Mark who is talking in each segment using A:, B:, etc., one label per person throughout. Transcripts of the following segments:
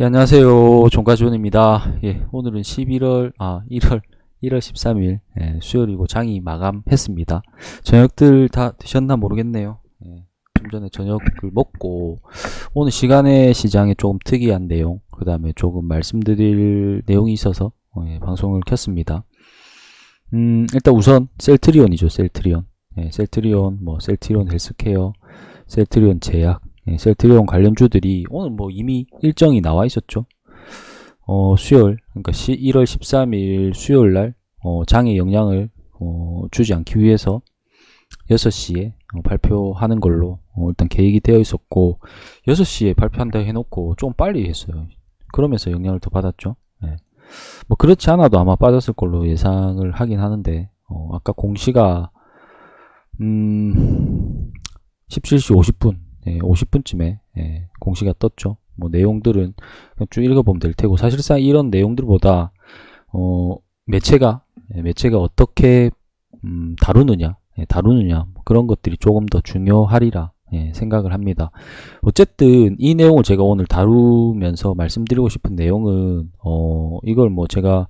A: 예, 안녕하세요. 종가존입니다. 예, 오늘은 11월, 아, 1월, 1월 13일, 예, 수요일이고 장이 마감했습니다. 저녁들 다 드셨나 모르겠네요. 예, 좀 전에 저녁을 먹고, 오늘 시간의 시장에 조금 특이한 내용, 그 다음에 조금 말씀드릴 내용이 있어서, 어, 예, 방송을 켰습니다. 음, 일단 우선, 셀트리온이죠, 셀트리온. 예, 셀트리온, 뭐, 셀트리온 헬스케어, 셀트리온 제약, 예, 셀트리온 관련주들이 오늘 뭐 이미 일정이 나와 있었죠. 어, 수요일, 그러니까 시, 1월 13일 수요일 날, 어, 장에 영향을, 어, 주지 않기 위해서 6시에 어, 발표하는 걸로, 어, 일단 계획이 되어 있었고, 6시에 발표한다 해놓고 좀 빨리 했어요. 그러면서 영향을 더 받았죠. 예. 뭐, 그렇지 않아도 아마 빠졌을 걸로 예상을 하긴 하는데, 어, 아까 공시가, 음, 17시 50분, 예, 50분쯤에 예, 공시가 떴죠. 뭐 내용들은 쭉 읽어보면 될 테고 사실상 이런 내용들보다 어, 매체가 예, 매체가 어떻게 음, 다루느냐 예, 다루느냐 뭐 그런 것들이 조금 더 중요하리라 예, 생각을 합니다. 어쨌든 이 내용을 제가 오늘 다루면서 말씀드리고 싶은 내용은 어, 이걸 뭐 제가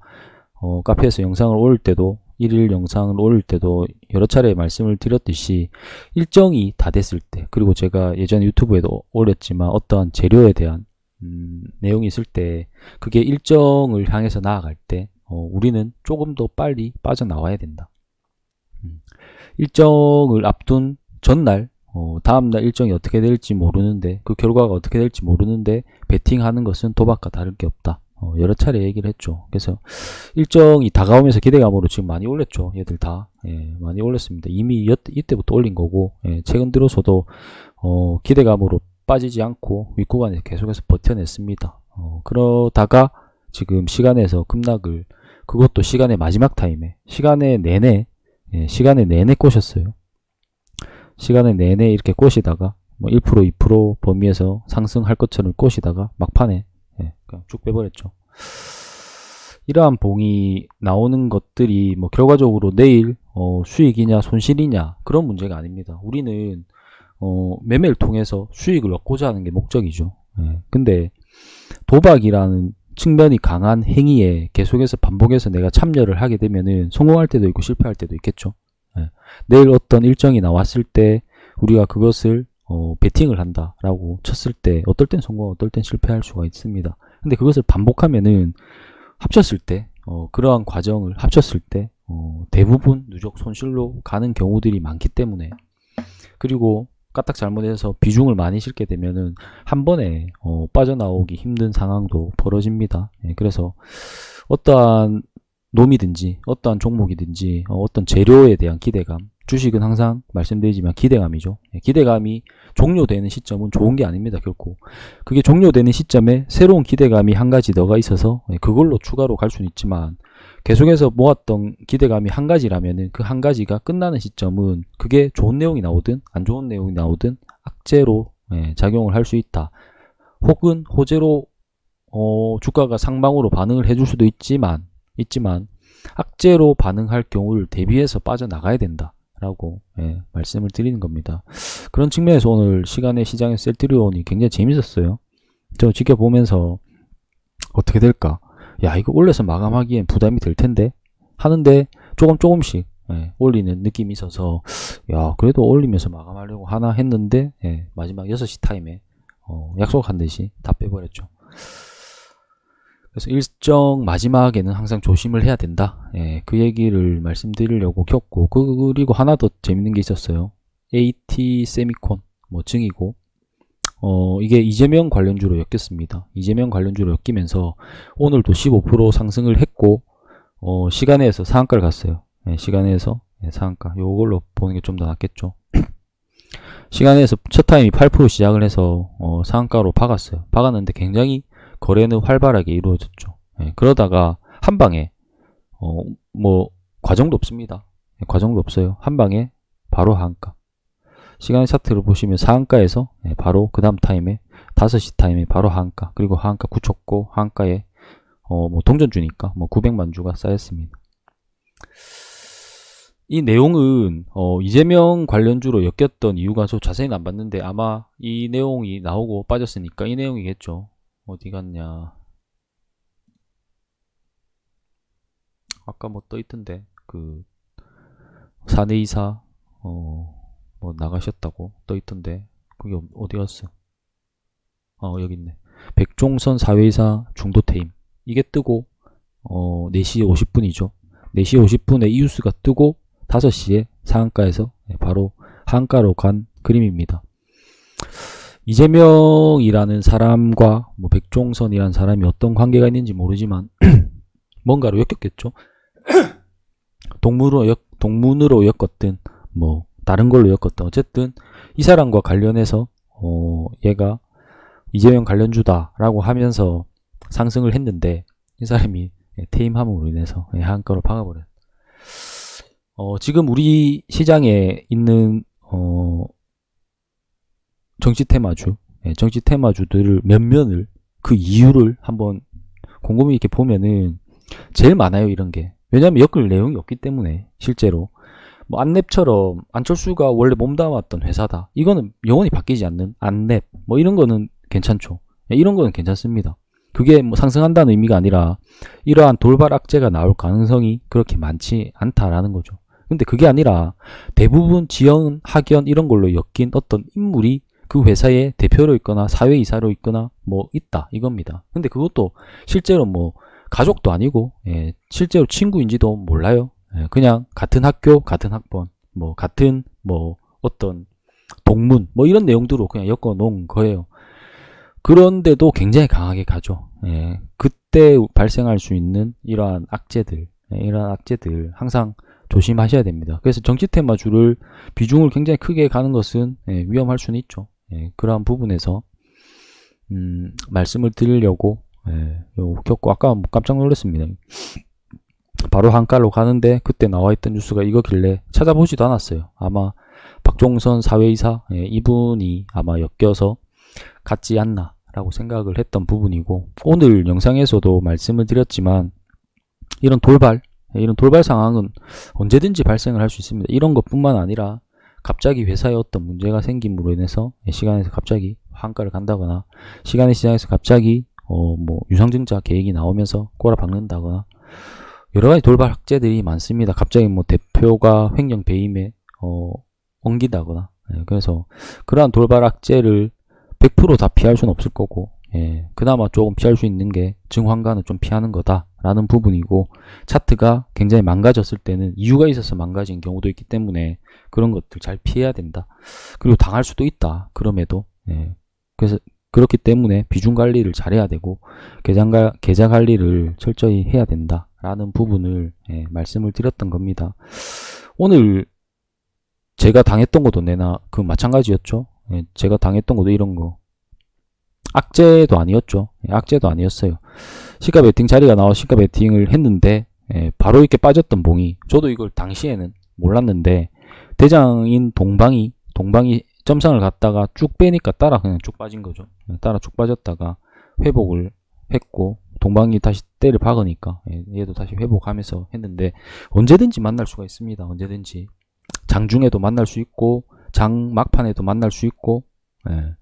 A: 어, 카페에서 영상을 올릴 때도 일일 영상을 올릴 때도 여러 차례 말씀을 드렸듯이 일정이 다 됐을 때 그리고 제가 예전에 유튜브에도 올렸지만 어떠한 재료에 대한 음, 내용이 있을 때 그게 일정을 향해서 나아갈 때 어, 우리는 조금 더 빨리 빠져나와야 된다. 음, 일정을 앞둔 전날 어, 다음날 일정이 어떻게 될지 모르는데 그 결과가 어떻게 될지 모르는데 베팅하는 것은 도박과 다를 게 없다. 어, 여러 차례 얘기를 했죠. 그래서 일정이 다가오면서 기대감으로 지금 많이 올렸죠. 얘들 다 예, 많이 올렸습니다. 이미 여, 이때부터 올린 거고 예, 최근 들어서도 어, 기대감으로 빠지지 않고 윗구간에 계속해서 버텨냈습니다. 어, 그러다가 지금 시간에서 급락을 그것도 시간의 마지막 타임에 시간의 내내 예, 시간의 내내 꼬셨어요. 시간의 내내 이렇게 꼬시다가 뭐 1% 2% 범위에서 상승할 것처럼 꼬시다가 막판에 예, 그냥 쭉 빼버렸죠. 이러한 봉이 나오는 것들이 뭐 결과적으로 내일 어, 수익이냐 손실이냐 그런 문제가 아닙니다. 우리는 어, 매매를 통해서 수익을 얻고자 하는 게 목적이죠. 예, 근데 도박이라는 측면이 강한 행위에 계속해서 반복해서 내가 참여를 하게 되면은 성공할 때도 있고 실패할 때도 있겠죠. 예, 내일 어떤 일정이 나왔을 때 우리가 그것을 어, 베팅을 한다라고 쳤을 때 어떨 땐 성공, 어떨 땐 실패할 수가 있습니다. 근데 그것을 반복하면은 합쳤을 때 어, 그러한 과정을 합쳤을 때 어, 대부분 누적 손실로 가는 경우들이 많기 때문에 그리고 까딱 잘못해서 비중을 많이 실게 되면은 한 번에 어, 빠져나오기 힘든 상황도 벌어집니다. 예, 그래서 어떠한 놈이든지 어떠한 종목이든지 어, 어떤 재료에 대한 기대감 주식은 항상 말씀드리지만 기대감이죠. 예, 기대감이 종료되는 시점은 좋은 게 아닙니다, 결코. 그게 종료되는 시점에 새로운 기대감이 한 가지 더가 있어서 예, 그걸로 추가로 갈 수는 있지만 계속해서 모았던 기대감이 한 가지라면은 그한 가지가 끝나는 시점은 그게 좋은 내용이 나오든 안 좋은 내용이 나오든 악재로 예, 작용을 할 수 있다. 혹은 호재로 어, 주가가 상방으로 반응을 해줄 수도 있지만 있지만 악재로 반응할 경우를 대비해서 빠져나가야 된다. 라고 예, 말씀을 드리는 겁니다. 그런 측면에서 오늘 시간에 시장의 셀트리온이 굉장히 재밌었어요. 저 지켜보면서 어떻게 될까? 야 이거 올려서 마감하기엔 부담이 될 텐데 하는데 조금 조금씩 예, 올리는 느낌이 있어서 야 그래도 올리면서 마감하려고 하나 했는데 예, 마지막 6시 타임에 어, 약속한 듯이 다 빼버렸죠. 그래서 일정 마지막에는 항상 조심을 해야 된다. 예, 그 얘기를 말씀드리려고 켰고 그리고 하나 더 재밌는 게 있었어요. AT 세미콘 뭐 증이고 어 이게 이재명 관련주로 엮였습니다. 이재명 관련주로 엮이면서 오늘도 15% 상승을 했고 어 시간에서 상한가를 갔어요. 예, 시간에서 예, 상한가 요걸로 보는 게 좀 더 낫겠죠. 시간에서 첫 타임이 8% 시작을 해서 어, 상한가로 박았어요. 박았는데 굉장히 거래는 활발하게 이루어졌죠. 예, 그러다가 한 방에 어, 뭐 과정도 없습니다. 예, 과정도 없어요. 한 방에 바로 하한가. 시간 차트를 보시면 상한가에서 예, 바로 그 다음 타임에 5시 타임에 바로 하한가 그리고 하한가 굳혔고 하한가에 어, 뭐 동전 주니까 뭐 900만 주가 쌓였습니다. 이 내용은 어, 이재명 관련주로 엮였던 이유가 저 자세히는 안 봤는데 아마 이 내용이 나오고 빠졌으니까 이 내용이겠죠. 어디 갔냐? 아까 뭐 떠 있던데 그 사내이사 어 뭐 나가셨다고 떠 있던데 그게 어- 어디 갔어? 어 여기 있네. 백종선 사회이사 중도 퇴임 이게 뜨고 어 4시 50분이죠. 4시 50분에 이웃수가 뜨고 5시에 상한가에서 네, 바로 한가로 간 그림입니다. 이재명이라는 사람과 뭐 백종선이라는 사람이 어떤 관계가 있는지 모르지만 뭔가로 엮였겠죠. 동문으로 엮, 동문으로 엮었든 뭐 다른 걸로 엮었든 어쨌든 이 사람과 관련해서 어 얘가 이재명 관련주다라고 하면서 상승을 했는데 이 사람이 예, 퇴임함으로 인해서 예, 한가로 박아버려. 어 지금 우리 시장에 있는 어 정치 테마주, 예, 정치 테마주들을 몇 면을 그 이유를 한번 곰곰이 이렇게 보면은 제일 많아요 이런 게. 왜냐하면 엮을 내용이 없기 때문에 실제로 뭐 안랩처럼 안철수가 원래 몸담았던 회사다. 이거는 영원히 바뀌지 않는 안랩 뭐 이런 거는 괜찮죠. 예, 이런 거는 괜찮습니다. 그게 뭐 상승한다는 의미가 아니라 이러한 돌발 악재가 나올 가능성이 그렇게 많지 않다라는 거죠. 근데 그게 아니라 대부분 지연, 학연 이런 걸로 엮인 어떤 인물이 그 회사의 대표로 있거나 사회이사로 있거나 뭐 있다 이겁니다. 근데 그것도 실제로 뭐 가족도 아니고 예, 실제로 친구인지도 몰라요. 예, 그냥 같은 학교, 같은 학번, 뭐 같은 뭐 어떤 동문 뭐 이런 내용들로 그냥 엮어 놓은 거예요. 그런데도 굉장히 강하게 가죠. 예, 그때 발생할 수 있는 이러한 악재들, 예, 이러한 악재들 항상 조심하셔야 됩니다. 그래서 정치 테마주를 비중을 굉장히 크게 가는 것은 예, 위험할 수는 있죠. 예, 그러한 부분에서 음, 말씀을 드리려고 예, 요 겪고 아까 뭐 깜짝 놀랐습니다. 바로 한가로 가는데 그때 나와 있던 뉴스가 이거길래 찾아보지도 않았어요. 아마 박종선 사회이사 예, 이분이 아마 엮여서 같지 않나 라고 생각을 했던 부분이고 오늘 영상에서도 말씀을 드렸지만 이런 돌발 예, 이런 돌발 상황은 언제든지 발생을 할 수 있습니다. 이런 것뿐만 아니라 갑자기 회사에 어떤 문제가 생김으로 인해서 예, 시간에서 갑자기 한가를 간다거나 시간의 시장에서 갑자기 어 뭐 유상증자 계획이 나오면서 꼬라 박는다거나 여러 가지 돌발 학제들이 많습니다. 갑자기 뭐 대표가 횡령 배임에 어 옮기다거나 예, 그래서 그러한 돌발 학제를 100%다 피할 수는 없을 거고 예, 그나마 조금 피할 수 있는 게 증환가는 좀 피하는 거다 라는 부분이고 차트가 굉장히 망가졌을 때는 이유가 있어서 망가진 경우도 있기 때문에 그런 것들 잘 피해야 된다. 그리고 당할 수도 있다. 그럼에도 예, 그래서 그렇기 때문에 비중 관리를 잘해야 되고 계좌, 계좌 관리를 철저히 해야 된다 라는 부분을 예, 말씀을 드렸던 겁니다. 오늘 제가 당했던 것도 내나 그 마찬가지였죠. 예, 제가 당했던 것도 이런 거 악재도 아니었죠. 예, 악재도 아니었어요. 시가 베팅 자리가 나와 시가 베팅을 했는데 예, 바로 이렇게 빠졌던 봉이 저도 이걸 당시에는 몰랐는데 대장인 동방이 동방이 점상을 갔다가 쭉 빼니까 따라 그냥 쭉 빠진 거죠. 예, 따라 쭉 빠졌다가 회복을 했고 동방이 다시 때를 박으니까 예, 얘도 다시 회복하면서 했는데 언제든지 만날 수가 있습니다. 언제든지 장중에도 만날 수 있고 장 막판에도 만날 수 있고 예,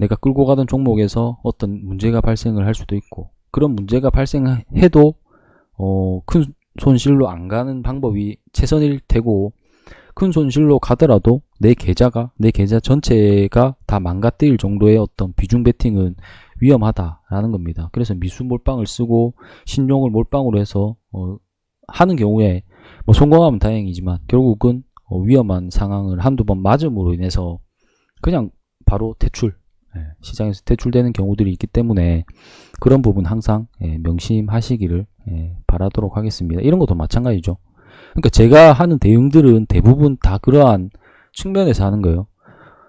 A: 내가 끌고 가던 종목에서 어떤 문제가 발생을 할 수도 있고 그런 문제가 발생해도 어, 큰 손실로 안 가는 방법이 최선일 테고 큰 손실로 가더라도 내 계좌가 내 계좌 전체가 다 망가뜨릴 정도의 어떤 비중 베팅은 위험하다라는 겁니다. 그래서 미수 몰빵을 쓰고 신용을 몰빵으로 해서 어, 하는 경우에 뭐 성공하면 다행이지만 결국은 어, 위험한 상황을 한두 번 맞음으로 인해서 그냥 바로 퇴출 예, 시장에서 퇴출되는 경우들이 있기 때문에 그런 부분 항상 예, 명심하시기를 예, 바라도록 하겠습니다. 이런 것도 마찬가지죠. 그러니까 제가 하는 대응들은 대부분 다 그러한 측면에서 하는 거예요.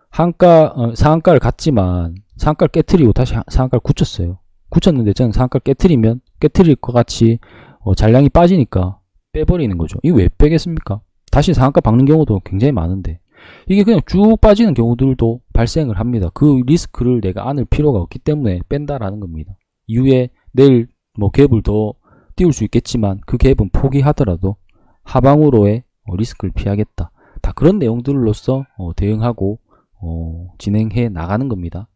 A: 한가 어, 상한가를 갔지만 상한가를 깨트리고 다시 하- 상한가를 굳혔어요. 굳혔는데 저는 상한가를 깨트리면 깨트릴 것 같이 어, 잔량이 빠지니까 빼버리는 거죠. 이거 왜 빼겠습니까? 다시 상한가 박는 경우도 굉장히 많은데 이게 그냥 쭉 빠지는 경우들도 발생을 합니다. 그 리스크를 내가 안을 필요가 없기 때문에 뺀다라는 겁니다. 이후에 내일 뭐 갭을 더 띄울 수 있겠지만 그 갭은 포기하더라도 하방으로의 어, 리스크를 피하겠다. 다 그런 내용들로서 어, 대응하고 어, 진행해 나가는 겁니다.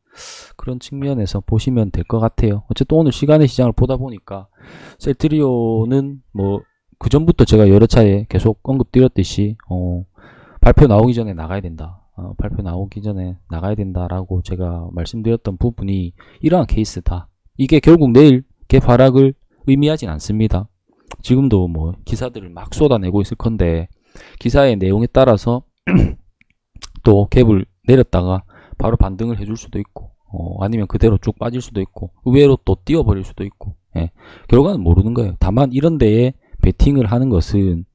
A: 그런 측면에서 보시면 될 것 같아요. 어쨌든 오늘 시간의 시장을 보다 보니까 셀트리온은 뭐 그 전부터 제가 여러 차례 계속 언급드렸듯이 어, 발표 나오기 전에 나가야 된다. 어, 발표 나오기 전에 나가야 된다라고 제가 말씀드렸던 부분이 이러한 케이스다. 이게 결국 내일 갭 하락을 의미하진 않습니다. 지금도 뭐 기사들을 막 쏟아내고 있을 건데 기사의 내용에 따라서 또 갭을 내렸다가 바로 반등을 해줄 수도 있고 어, 아니면 그대로 쭉 빠질 수도 있고 의외로 또 뛰어버릴 수도 있고 예. 결과는 모르는 거예요. 다만 이런 데에 베팅을 하는 것은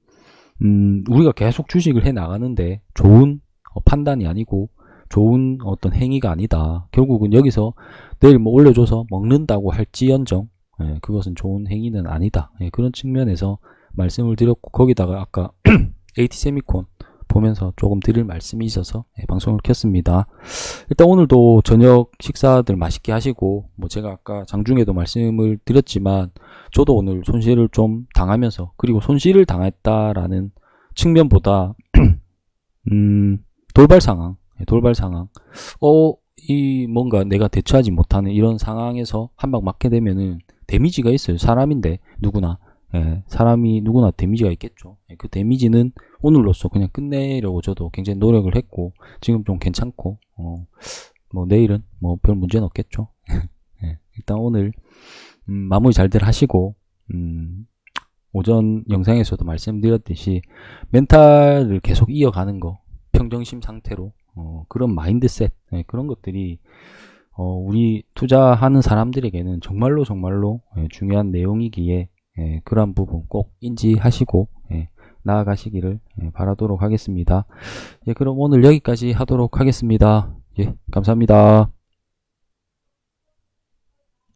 A: 음, 우리가 계속 주식을 해 나가는데 좋은 어, 판단이 아니고 좋은 어떤 행위가 아니다. 결국은 여기서 내일 뭐 올려줘서 먹는다고 할지언정 예, 그것은 좋은 행위는 아니다. 예, 그런 측면에서 말씀을 드렸고 거기다가 아까 AT 세미콘 보면서 조금 드릴 말씀이 있어서 예, 방송을 켰습니다. 일단 오늘도 저녁 식사들 맛있게 하시고 뭐 제가 아까 장중에도 말씀을 드렸지만 저도 오늘 손실을 좀 당하면서 그리고 손실을 당했다라는 측면보다 음 돌발 상황 예, 돌발 상황. 어 이 뭔가 내가 대처하지 못하는 이런 상황에서 한 방 맞게 되면은 데미지가 있어요. 사람인데 누구나 예, 사람이 누구나 데미지가 있겠죠. 예, 그 데미지는 오늘로써 그냥 끝내려고 저도 굉장히 노력을 했고 지금 좀 괜찮고 어, 뭐 내일은 뭐 별 문제는 없겠죠. 예, 일단 오늘 음, 마무리 잘들 하시고 음, 오전 영상에서도 말씀드렸듯이 멘탈을 계속 이어가는 거 평정심 상태로 어, 그런 마인드셋 예, 그런 것들이 어, 우리 투자하는 사람들에게는 정말로 정말로 예, 중요한 내용이기에 예, 그러한 부분 꼭 인지하시고 예, 나아가시기를 예, 바라도록 하겠습니다. 예, 그럼 오늘 여기까지 하도록 하겠습니다. 예, 감사합니다.